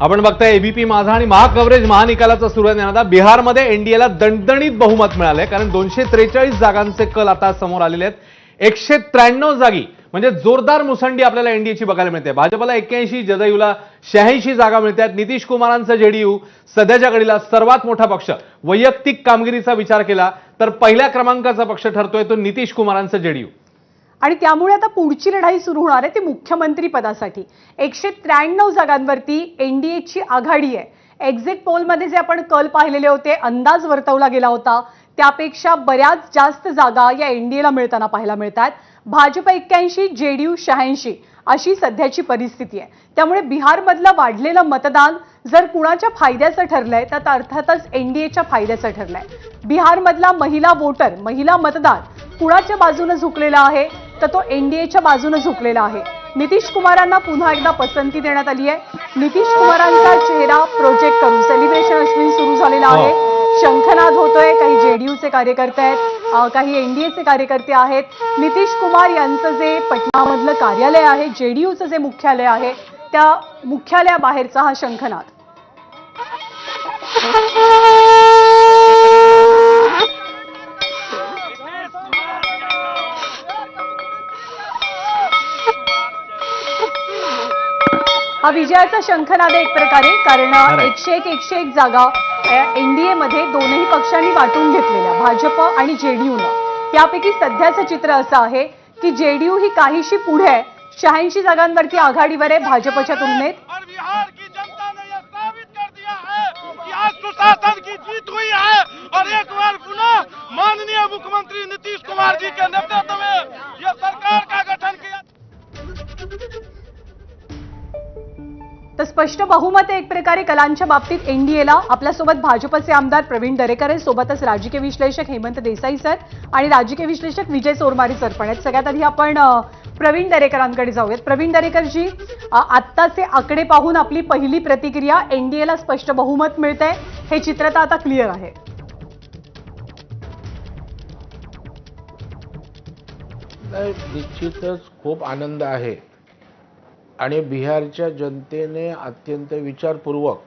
आपण बघताय एबीपी माझा आणि महाकव्हरेज महानिकालाचा सुरू आहे. आता बिहारमध्ये एनडीएला दणदणीत बहुमत मिळालंय. कारण दोनशे त्रेचाळीस जागांचे कल आता समोर आलेले आहेत. एकशे त्र्याण्णव जागी म्हणजे जोरदार मुसंडी आपल्याला एनडीएची बघायला मिळते. भाजपला एक्क्याऐंशी जदयूला शहाऐंशी जागा मिळतात नितीश कुमारांचं जेडीयू सध्याच्या घडीला सर्वात मोठा पक्ष. वैयक्तिक कामगिरीचा विचार केला तर पहिल्या क्रमांकाचा पक्ष ठरतोय तो नितीश कुमारांचं जेडीयू आणि त्यामुळे आता पुढची लढाई सुरू होणार आहे ती मुख्यमंत्री पदासाठी. एकशे त्र्याण्णव जागांवरती एनडीएची आघाडी आहे. एक्झिट पोलमध्ये जे आपण कल पाहिलेले होते अंदाज वर्तवला गेला होता त्यापेक्षा बऱ्याच जास्त जागा या एनडीएला मिळताना पाहायला मिळतात. भाजप एक्क्याऐंशी जेडीयू शहाऐंशी अशी सध्याची परिस्थिती आहे. त्यामुळे बिहारमधलं वाढलेलं मतदान जर कुणाच्या फायद्याचं ठरलंय तर अर्थातच एनडीएच्या फायद्याचं ठरलंय. बिहारमधला महिला वोटर महिला मतदार कुणाच्या बाजूने झुकलेला आहे? तर तो एनडीएच्या बाजूने झुकलेला आहे. नितीश कुमारांना पुन्हा एकदा पसंती देण्यात आली आहे. नितीश कुमारांचा चेहरा प्रोजेक्ट करून सेलिब्रेशन अश्विन सुरू झालेला आहे. शंखनाद होतोय. काही जेडीयूचे कार्यकर्ते आहेत. काही एनडीएचे कार्यकर्ते आहेत. नितीश कुमार यांचं जे पटनामधलं कार्यालय आहे जेडीयूचं जे मुख्यालय आहे त्या मुख्यालयाबाहेरचा हा शंखनाद. हा विजयाचा शंखनाद एक प्रकारे कारण. एकशे एक एकशे एक जागा एनडीए मध्ये दोनही पक्षांनी वाटून घेतलेल्या भाजप आणि जेडीयूनं. यापैकी सध्याचं चित्र असं आहे की जेडीयू ही काहीशी पुढे आहे शहाऐंशी जागांवरती आघाडीवर आहे भाजपच्या तुलनेत. और बिहार की जनता ने यह साबित कर दिया है कि आज सुशासन की जीत हुई है। और एक बार पुनः माननीय मुख्यमंत्री नीतीश कुमार जी के नेतृत्व तर स्पष्ट बहुमत एक प्रकारे कलांच्या बाबतीत एनडीएला आपल्यासोबत भाजपचे आमदार प्रवीण दरेकर आहेत सोबतच राजकीय विश्लेषक हेमंत देसाई सर आणि राजकीय विश्लेषक विजय चोरमारी सर पण आहेत. सगळ्यात आधी आपण प्रवीण दरेकरांकडे जाऊयात. प्रवीण दरेकरजी आत्ताचे आकडे पाहून आपली पहिली प्रतिक्रिया एनडीएला स्पष्ट बहुमत मिळतंय. हे चित्र तर आता क्लिअर आहे. निश्चितच खूप आनंद आहे. आणि बिहारच्या जनतेने अत्यंत विचारपूर्वक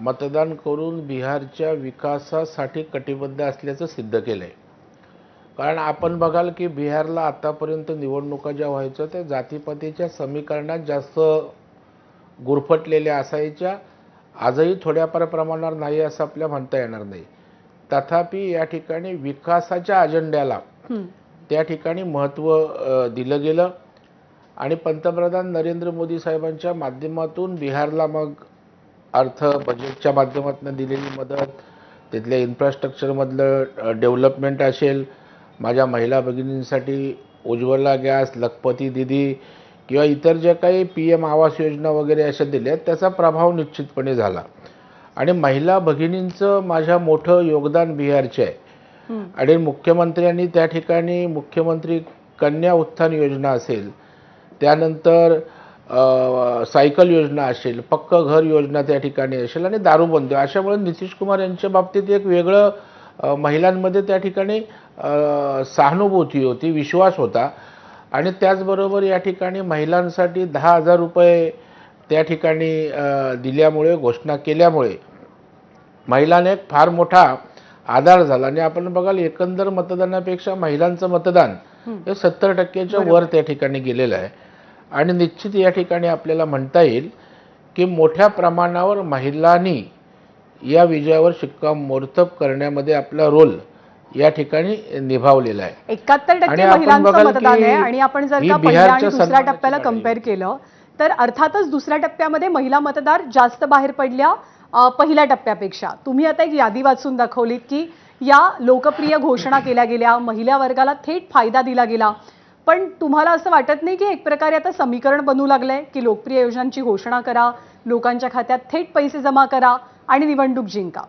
मतदान करून बिहारच्या विकासासाठी कटिबद्ध असल्याचं सिद्ध केलं आहे कारण आपण बघाल की बिहारला आतापर्यंत निवडणुका ज्या व्हायच्या त्या जातीपातीच्या समीकरणात जास्त गुरफटलेल्या असायच्या. आजही थोड्याफार प्रमाणावर नाही असं आपल्या म्हणता येणार नाही. तथापि या ठिकाणी विकासाच्या अजेंड्याला. त्या ठिकाणी महत्त्व दिलं गेलं. आणि पंतप्रधान नरेंद्र मोदी साहेबांच्या माध्यमातून बिहारला मग अर्थ बजेटच्या माध्यमातून दिलेली मदत तिथल्या इन्फ्रास्ट्रक्चरमधलं डेव्हलपमेंट असेल माझ्या महिला भगिनींसाठी उज्ज्वला गॅस लखपती दिदी किंवा इतर ज्या काही पी एम आवास योजना वगैरे अशा दिल्या आहेत त्याचा प्रभाव निश्चितपणे झाला आणि महिला भगिनींचं माझ्या मोठं योगदान बिहारचे आहे. आणि मुख्यमंत्र्यांनी त्या ठिकाणी मुख्यमंत्री कन्या उत्थान योजना असेल त्यानंतर सायकल योजना असेल पक्क घर योजना त्या ठिकाणी असेल आणि दारूबंदी. अशामुळे नितीश कुमार यांच्या बाबतीत एक वेगळं महिलांमध्ये त्या ठिकाणी सहानुभूती होती विश्वास होता. आणि त्याचबरोबर या ठिकाणी महिलांसाठी दहा हजार रुपये त्या ठिकाणी दिल्यामुळे घोषणा केल्यामुळे महिलांना एक फार मोठा आधार झाला. आणि आपण बघाल एकंदर मतदानापेक्षा महिलांचं मतदान हे. सत्तर टक्क्याच्या वर त्या ठिकाणी गेलेलं आहे. आणि निश्चित या ठिकाणी आपल्याला म्हणता येईल की मोठ्या प्रमाणावर महिलांनी या विजयावर शिक्कामोर्तब करण्यामध्ये आपला रोल या ठिकाणी निभावलेला आहे. एकाहत्तर टक्के महिलांचं मतदान आहे आणि आपण जर का पहिल्या आणि दुसऱ्या टप्प्याला कंपेअर केलं तर अर्थातच दुसऱ्या टप्प्यामध्ये महिला मतदार जास्त बाहेर पडल्या पहिल्या टप्प्यापेक्षा. तुम्ही आता एक यादी वाचून दाखवलीत की या लोकप्रिय घोषणा केल्या गेल्या महिला वर्गाला थेट फायदा दिला गेला. पण तुम्हाला असं वाटत नाही की एक प्रकारे आता समीकरण बनू लागलंय की लोकप्रिय योजनांची घोषणा करा लोकांच्या खात्यात थेट पैसे जमा करा आणि निवडणूक जिंका?